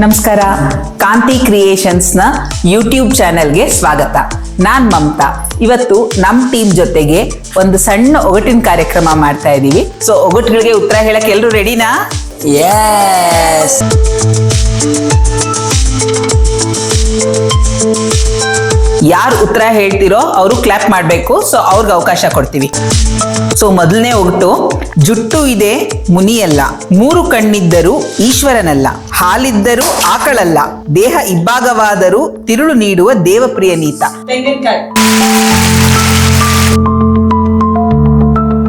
ನಮಸ್ಕಾರ. ಕಾಂತಿ ಕ್ರಿಯೇಷನ್ಸ್ನ ಯೂಟ್ಯೂಬ್ ಚಾನೆಲ್ಗೆ ಸ್ವಾಗತ. ನಾನ್ ಮಮತಾ. ಇವತ್ತು ನಮ್ಮ ಟೀಮ್ ಜೊತೆಗೆ ಒಂದು ಸಣ್ಣ ಒಗಟಿನ ಕಾರ್ಯಕ್ರಮ ಮಾಡ್ತಾ ಇದ್ದೀವಿ. ಸೊ ಒಗಟುಗಳಿಗೆ ಉತ್ತರ ಹೇಳಕ್ಕೆ ಎಲ್ಲರೂ ರೆಡಿನಾ ಎಸ್ ಯಾರು ಉತ್ತರ ಹೇಳ್ತಿರೋ, ಅವರು ಕ್ಲಾಪ್ ಮಾಡಬೇಕು. ಸೊ ಅವ್ರಿಗೆ ಅವಕಾಶ ಕೊಡ್ತೀವಿ. ಸೊ ಮೊದಲನೇ ಒಗಟು ಜುಟ್ಟು ಇದೆ ಮುನಿಯಲ್ಲ. ಮೂರು ಕಣ್ಣಿದ್ದರೂ ಈಶ್ವರನಲ್ಲ. ಹಾಲಿದ್ದರೂ ಆಕಳಲ್ಲ. ದೇಹ ಇಬ್ಬಾಗವಾದರೂ ತಿರುಳು ನೀಡುವ ದೇವಪ್ರಿಯ ನೀತ.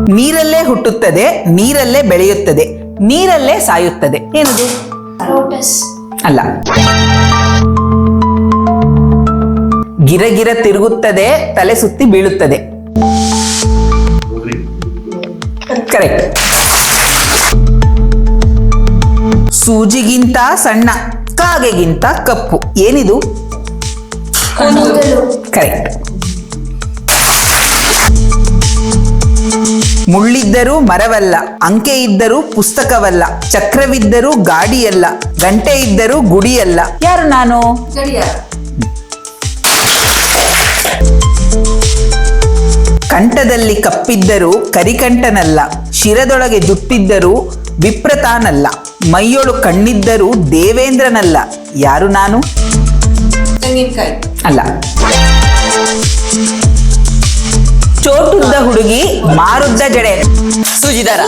ನೀರಲ್ಲೇ ಹುಟ್ಟುತ್ತದೆ ನೀರಲ್ಲೇ ಬೆಳೆಯುತ್ತದೆ ನೀರಲ್ಲೇ ಸಾಯುತ್ತದೆ. ಏನದು? ಅಲ್ಲ. ಗಿರಗಿರ ತಿರುಗುತ್ತದೆ ತಲೆ ಸುತ್ತಿ ಬೀಳುತ್ತದೆ. ಕರೆಕ್ಟ್ ಸೂಜಿಗಿಂತ ಸಣ್ಣ ಕಾಗೆಗಿಂತ ಕಪ್ಪು. ಏನಿದು? ಕೂದಲು ಕರೆಕ್ಟ್ ಮುಳ್ಳಿದ್ದರೂ ಮರವಲ್ಲ ಅಂಕೆ ಇದ್ದರೂ ಪುಸ್ತಕವಲ್ಲ ಚಕ್ರವಿದ್ದರೂ ಗಾಡಿಯಲ್ಲ ಗಂಟೆ ಇದ್ದರೂ ಗುಡಿಯಲ್ಲ. ಯಾರು ನಾನು? ಕಂಠದಲ್ಲಿ ಕಪ್ಪಿದ್ದರೂ ಕರಿಕಂಠನಲ್ಲ ಶಿರದೊಳಗೆ ಜುಟ್ಟಿದ್ದರೂ ವಿಪ್ರತಾನಲ್ಲ ಮೈಯೊಳು ಕಣ್ಣಿದ್ದರೂ ದೇವೇಂದ್ರನಲ್ಲ. ಯಾರು ನಾನು? ಅಲ್ಲ. ಚೋಟುದ್ದ ಹುಡುಗಿ ಮಾರುದ್ದ ಜಡೆ. ಸುಜಿದಾರ.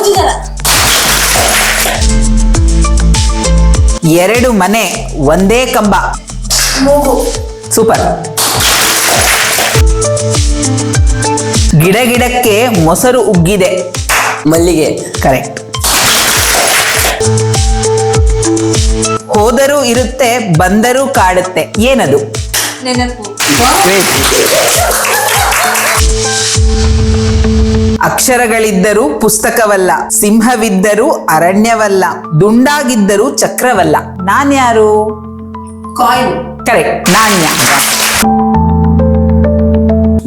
ಎರಡು ಮನೆ ಒಂದೇ ಕಂಬ. ಸೂಪರ್. ಗಿಡ ಗಿಡಕ್ಕೆ ಮೊಸರು ಉಗ್ಗಿದೆ. ಮಲ್ಲಿಗೆ. ಕರೆಕ್ಟ್ ಹೋದರೂ ಇರುತ್ತೆ ಬಂದರೂ ಕಾಡುತ್ತೆ. ಏನದು? ಅಕ್ಷರಗಳಿದ್ದರೂ ಪುಸ್ತಕವಲ್ಲ ಸಿಂಹವಿದ್ದರೂ ಅರಣ್ಯವಲ್ಲ ದುಂಡಾಗಿದ್ದರೂ ಚಕ್ರವಲ್ಲ. ನಾನ್ಯಾರು? ಕರೆಕ್ಟ್ ನಾಣ್ಯ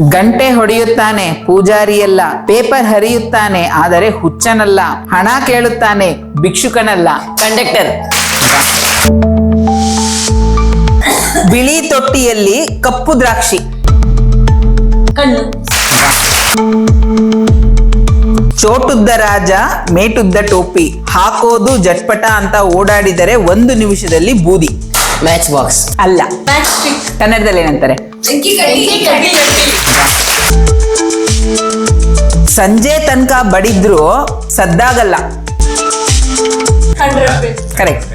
ಗಂಟೆ ಹೊಡೆಯುತ್ತಾನೆ ಪೂಜಾರಿಯಲ್ಲ ಪೇಪರ್ ಹರಿಯುತ್ತಾನೆ ಆದರೆ ಹುಚ್ಚನಲ್ಲ ಹಣ ಕೇಳುತ್ತಾನೆ ಭಿಕ್ಷುಕನಲ್ಲ. ಕಂಡಕ್ಟರ್. ಬಿಳಿ ತೊಟ್ಟಿಯಲ್ಲಿ ಕಪ್ಪು ದ್ರಾಕ್ಷಿ. ಕಣ್ಣು. ಚೋಟುದ್ದ ರಾಜ ಮೇಟುದ್ದ ಟೋಪಿ. ಹಾಕೋದು ಜಟ್ಪಟ ಅಂತ ಓಡಾಡಿದರೆ ಒಂದು ನಿಮಿಷದಲ್ಲಿ ಬೂದಿ. ಮ್ಯಾಚ್ ಬಾಕ್ಸ್ ಅಲ್ಲ. ಕನ್ನಡದಲ್ಲಿ ಏನಂತಾರೆ? ಸಂಜೆ ತನಕ ಬಡಿದ್ರು ಸದ್ದಾಗಲ್ಲ. ಕರೆಕ್ಟ್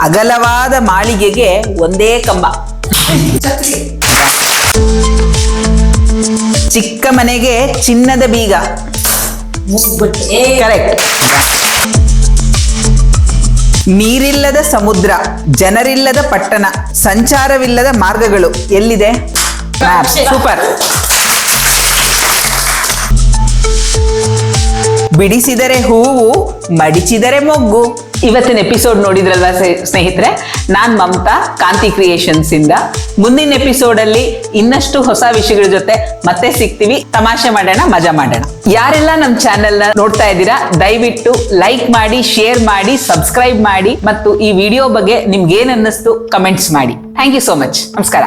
ಅಗಲವಾದ ಮಾಳಿಗೆಗೆ ಒಂದೇ ಕಂಬ. ಚಿಕ್ಕ ಮನೆಗೆ ಚಿನ್ನದ ಬೀಗ. ಕರೆಕ್ಟ್ ನೀರಿಲ್ಲದ ಸಮುದ್ರ ಜನರಿಲ್ಲದ ಪಟ್ಟಣ ಸಂಚಾರವಿಲ್ಲದ ಮಾರ್ಗಗಳು ಎಲ್ಲಿದೆ? ಸೂಪರ್. ಬಿಡಿಸಿದರೆ ಹೂವು, ಮಡಿಚಿದರೆ ಮೊಗ್ಗು. ಇವತ್ತಿನ ಎಪಿಸೋಡ್ ನೋಡಿದ್ರಲ್ವಾ ಸ್ನೇ- ಸ್ನೇಹಿತರೆ? ನಾನ್ ಮಮತಾ, ಕಾಂತಿ ಕ್ರಿಯೇಷನ್ಸ್ ಇಂದ. ಮುಂದಿನ ಎಪಿಸೋಡ್ ಅಲ್ಲಿ ಇನ್ನಷ್ಟು ಹೊಸ ವಿಷಯಗಳ ಜೊತೆ ಮತ್ತೆ ಸಿಗ್ತೀವಿ. ತಮಾಷೆ ಮಾಡೋಣ, ಮಜಾ ಮಾಡೋಣ. ಯಾರೆಲ್ಲ ನಮ್ಮ ಚಾನೆಲ್ನ ನೋಡ್ತಾ ಇದ್ದೀರಾ, ದಯವಿಟ್ಟು ಲೈಕ್ ಮಾಡಿ ಶೇರ್ ಮಾಡಿ ಸಬ್ಸ್ಕ್ರೈಬ್ ಮಾಡಿ ಮತ್ತು ಈ ವಿಡಿಯೋ ಬಗ್ಗೆ ನಿಮ್ಗೆ ಏನ್ ಅನ್ನಿಸ್ತು ಕಮೆಂಟ್ಸ್ ಮಾಡಿ. ಥ್ಯಾಂಕ್ ಯು ಸೋ ಮಚ್ ನಮಸ್ಕಾರ.